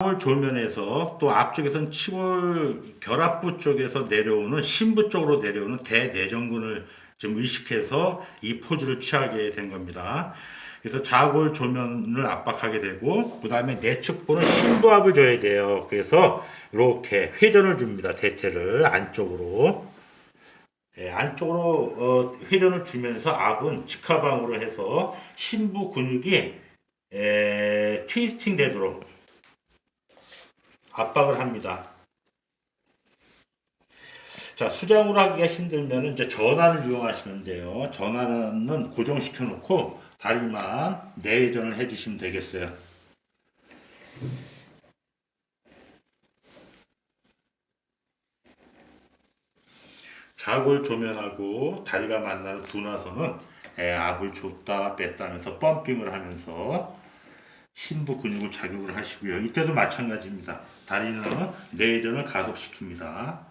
치골 조면에서 또 앞쪽에서는 치골 결합부 쪽에서 내려오는 심부 쪽으로 내려오는 대내전근을 좀 의식해서 이 포즈를 취하게 된 겁니다. 그래서 좌골 조면을 압박하게 되고 그 다음에 내측부는 심부압을 줘야 돼요. 그래서 이렇게 회전을 줍니다. 대퇴를 안쪽으로. 예, 안쪽으로 어, 회전을 주면서 압은 직하방으로 해서 심부 근육이 에, 트위스팅 되도록 압박을 합니다. 자, 수장으로 하기가 힘들면 이제 전환을 이용하시면 돼요. 전환은 고정시켜 놓고 다리만 내회전을 해 주시면 되겠어요. 좌골 조면하고 다리가 만나는 분화선은 에, 압을 줬다 뺐다 하면서 펌핑을 하면서 신부 근육을 자극을 하시고요. 이때도 마찬가지입니다. 다리는 내회전을 가속시킵니다.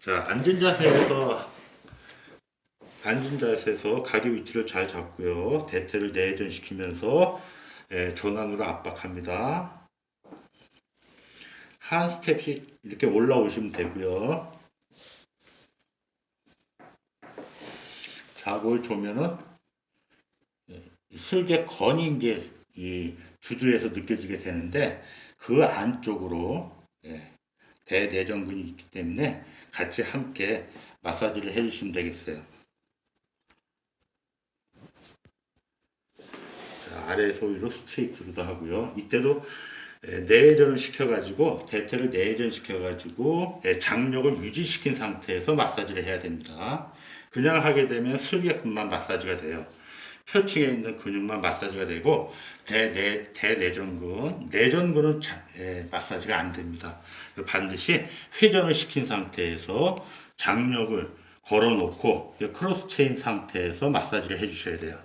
자, 앉은 자세에서 앉은 자세에서 가기 위치를 잘 잡고요. 대퇴를 내전시키면서 예, 전환으로 압박합니다. 한 스텝씩 이렇게 올라오시면 되고요. 좌골 조면은 예, 이 슬개 건이 이제 이 주두에서 느껴지게 되는데 그 안쪽으로 예, 대내전근이 있기 때문에 같이 함께 마사지를 해주시면 되겠어요. 자, 아래 소위로 스트레이트로도 하고요. 이때도 에, 내회전을 시켜가지고 대퇴를 내회전 시켜가지고 에, 장력을 유지시킨 상태에서 마사지를 해야 됩니다. 그냥 하게 되면 슬개근만 마사지가 돼요. 표층에 있는 근육만 마사지가 되고 대내 대내전근 내전근은 자- 에, 마사지가 안 됩니다. 반드시 회전을 시킨 상태에서 장력을 걸어놓고 크로스 체인 상태에서 마사지를 해주셔야 돼요.